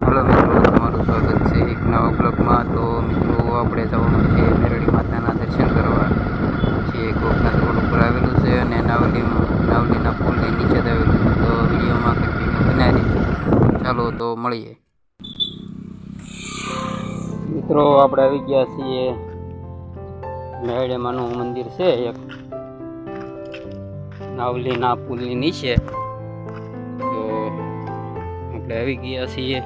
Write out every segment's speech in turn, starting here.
Hello મિત્રો, તમારું સ્વાગત છે એક નવા બ્લોગમાં. તો મિત્રો, આપણે જવાનું છે મેરડી માતાના દર્શન કરવા. જે કોકના રોડ ઉપર આવેલું છે અને નાવલીમાં નાવલીના પુલની નીચે જ આવેલું તો વિડીયોમાં કન્ટિન્યુ બનાવી ચાલો, તો મળીએ. મિત્રો, આપણે આવી ગયા છીએ. મેરડીમાનું મંદિર છે એક. નાવલીના પુલની નીચે. આપણે આવી ગયા છીએ.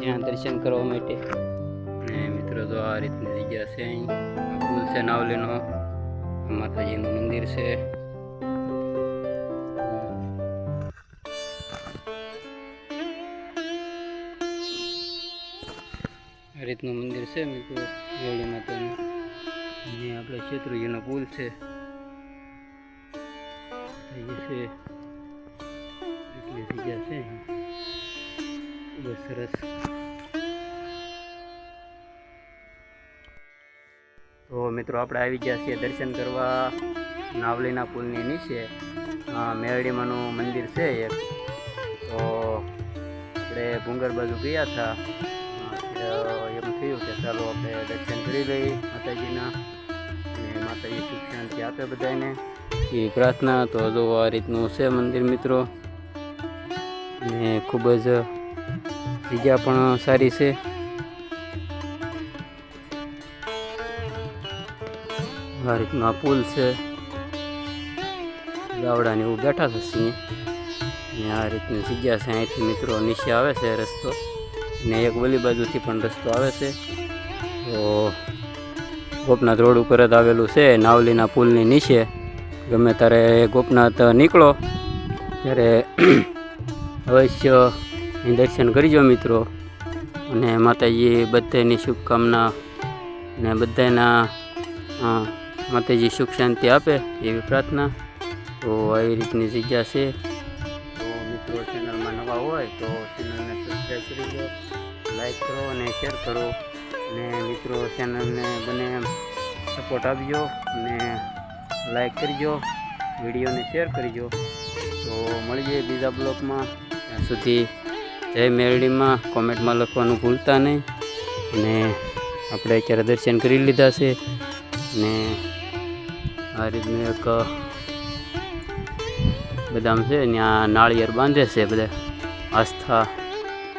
ત્યાં દર્શન કરવા માટે. ને મિત્રો, તો આ રીતની જગ્યા છે અહીં. પુલ છે નાવલીનો. માતાજીનું મંદિર છે. આ રીતનું મંદિર છે, મિત્રો વેલી માતાનું. અને આપણે શેત્રુજીનો પુલ છે. છે. જગ્યા છે. જ સરસ તો મિત્રો, આપણે આવી ગયા છીએ દર્શન કરવા. નાવલીના પુલની નીચે. મેરડીમાંનું મંદિર છે એક. તો આપણે ભૂંગર બાજુ ગયા હતા. એમ થયું કે ચાલો આપણે દર્શન કરી લઈએ માતાજીના. અને માતાજી સુખ શાંતિ આપે બધાને. એ પ્રાર્થના તો જો આ રીતનું છે મંદિર મિત્રો. ને ખૂબ જ જગ્યા પણ સારી છે. આ રીતના પુલ છે. ગાવડાને એવું બેઠા છે સિંહ. ને આ રીતની જગ્યા છે અહીંથી મિત્રો નીચે આવે છે રસ્તો. ને એક ઓલી બાજુથી પણ રસ્તો આવે છે. તો ગોપનાથ રોડ ઉપર જ આવેલું છે નાવલીના પુલની નીચે. ગમે ત્યારે ગોપનાથ નીકળો, ત્યારે અવશ્ય દર્શન કરજો મિત્રો. અને માતાજી બધાની શુભકામના અને બધાના માતાજી સુખ શાંતિ આપે એવી પ્રાર્થના. તો આવી રીતની જગ્યા છે. તો મિત્રો ચેનલમાં નવા હોય તો ચેનલને સબસ્ક્રાઈબ કરી દો લાઈક કરો અને શેર કરો. અને મિત્રો ચેનલને બને સપોર્ટ આપજો અને લાઈક કરજો વિડીયોને શેર કરજો તો મળીએ બીજા બ્લોગમાં ત્યાં સુધી જય મેરડીમાં કોમેન્ટમાં લખવાનું ભૂલતા નહીં. અને આપણે અત્યારે દર્શન કરી લીધા છે. ને આ રીતનું એક બદામ છે ત્યાં નાળિયેર બાંધે છે બધા. આસ્થા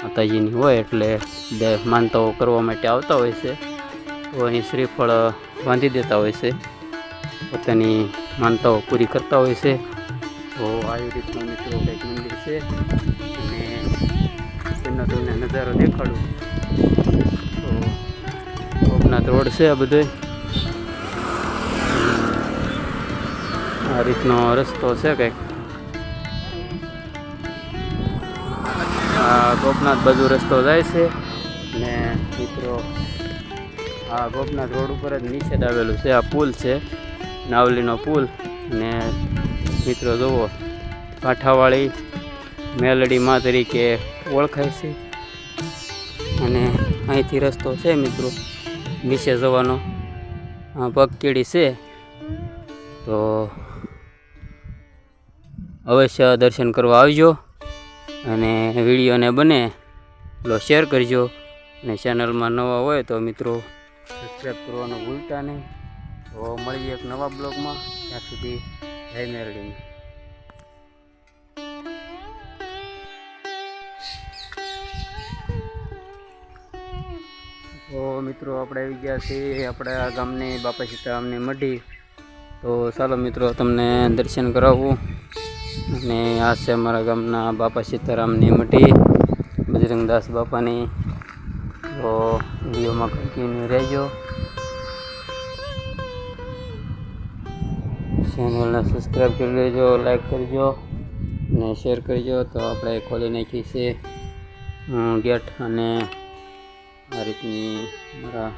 માતાજીની હોય એટલે બે માનતાઓ કરવા માટે આવતા હોય છે. તો અહીં શ્રીફળ બાંધી દેતા હોય છે. પોતાની માનતાઓ પૂરી કરતા હોય છે. તો આવી રીતનું મિત્રો કંઈક મંદિર છે. તેનો તમને નજારો દેખાડું. તો ગોપનાથ રોડ છે આ બધો. આ રીતનો રસ્તો છે કંઈક. આ ગોપનાથ બાજુ રસ્તો જાય છે ને મિત્રો, આ ગોપનાથ રોડ ઉપર જ નીચે જ આવેલું છે. આ પુલ છે, નાવલીનો પુલ. ને મિત્રો જુઓ, કાંઠાવાળી મેલડી માં તરીકે ઓળખાય છે. અને અહીંથી રસ્તો છે મિત્રો. નીચે જવાનો. પગકીડી છે. તો અવશ્ય દર્શન કરવા આવજો. અને વિડીયોને બને એટલો શેર કરજો. અને ચેનલમાં નવા હોય તો મિત્રો સબસ્ક્રાઈબ કરવાનું ભૂલતા નહીં. તો મળીએ એક નવા બ્લોગમાં. ત્યાં સુધી જય મેરડી. તો મિત્રો આપણે આવી ગયા છીએ આપણા ગામની બાપા સીતારામની મઢી. તો ચાલો મિત્રો તમને દર્શન કરાવવું અને આ છે અમારા ગામના બાપા સીતારામની મઢી બજરંગદાસ બાપાની. તો વિડીયોમાં કન્ટિન્યુ રહેજો. ચેનલને સબસ્ક્રાઈબ કરી લેજો લાઈક કરજો અને શેર કરજો. તો આપણે ખોલી નાખીએ છે. અમ, ગેટ અને આ રીતની મારા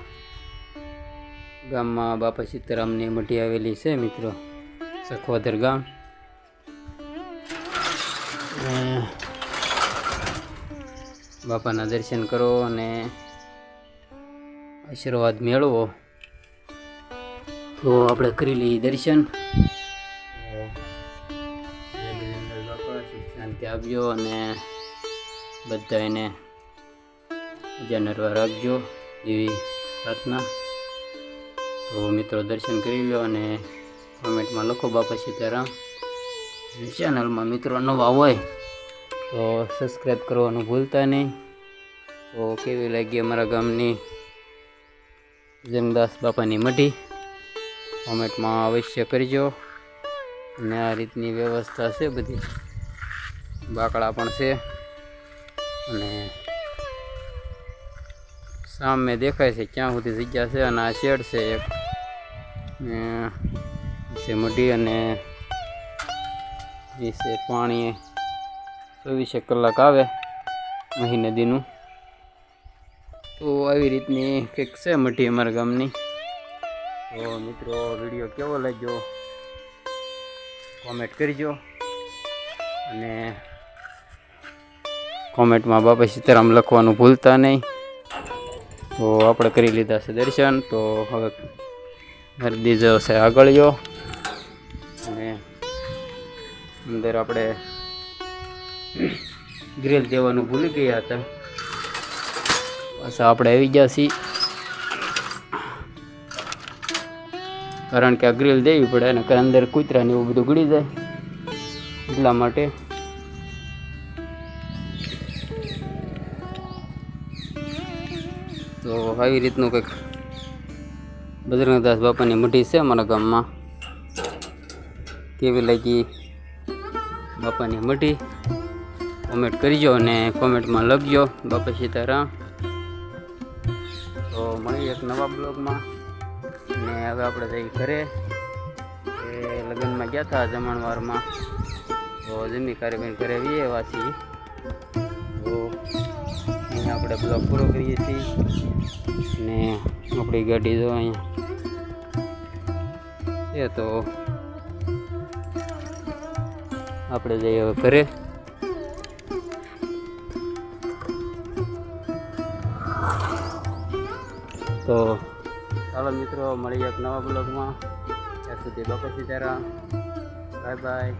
ગામમાં બાપા સીતારામની મઢી આવેલી છે, મિત્રો. સખવાદર ગામ. બાપાના દર્શન કરો અને આશીર્વાદ મેળવો. તો આપણે કરી લઈએ દર્શન. શાંતિ આપજો અને બધા એને જાનરવા રાખજો એવી પ્રાર્થના તો મિત્રો દર્શન કરી લો અને કોમેન્ટમાં લખો બાપા સીતારામ ચેનલમાં મિત્રો નવા હોય તો સબસ્ક્રાઈબ કરવાનું ભૂલતા નહીં તો કેવી લાગી અમારા ગામની જમદાસ બાપાની મઢી કોમેન્ટમાં અવશ્ય કરજો અને આ રીતની વ્યવસ્થા છે બધી બાકડા પણ છે અને સામે દેખાય છે ક્યાં સુધી જગ્યા છે અને આ શેડ છે એક. છે મઢી અને છે પાણી ચોવીસે કલાક આવે મહી નદીનું. તો આવી રીતની કંઈક છે મઢી અમારા ગામની. તો મિત્રો વીડિયો કેવો લાગ્યો? કોમેન્ટ કરજો. અને કોમેન્ટમાં બાપા સીતારામ લખવાનું ભૂલતા નહીં. તો આપણે કરી લીધા છે દર્શન. તો હવે હરદી જશે આગળ્યો અને અંદર આપણે ગ્રીલ દેવાનું ભૂલી ગયા હતા. પાછા આપણે આવી ગયા છીએ. કારણ કે આ ગ્રીલ દેવી પડે અને અંદર કૂતરા ને એવું બધું ગળી જાય એટલા માટે તો આવી રીતનું કંઈક બજરંગદાસ બાપાની મઢી છે અમારા ગામમાં. કેવી લાગી બાપાની મઢી? કોમેન્ટ કરજો અને કોમેન્ટમાં લખજો, બાપા સીતારામ. તો મળી એક નવા બ્લોગમાં. અને હવે આપણે જઈ ઘરે, એ લગ્નમાં ગયા હતા જમણવારમાં. તો જમી કાર્યક્રમ ઘરે આવીએ વાસી અહીંયા આપણે બ્લોક પૂરો કરીએ છીએ. ને આપણી ગાડી જો અહીંયા. એ તો આપણે જઈએ હવે ઘરે. તો ચાલો મિત્રો, મળીએ એક નવા બ્લોગમાં. ત્યાં સુધી બપોર સીતારામ. Bye bye.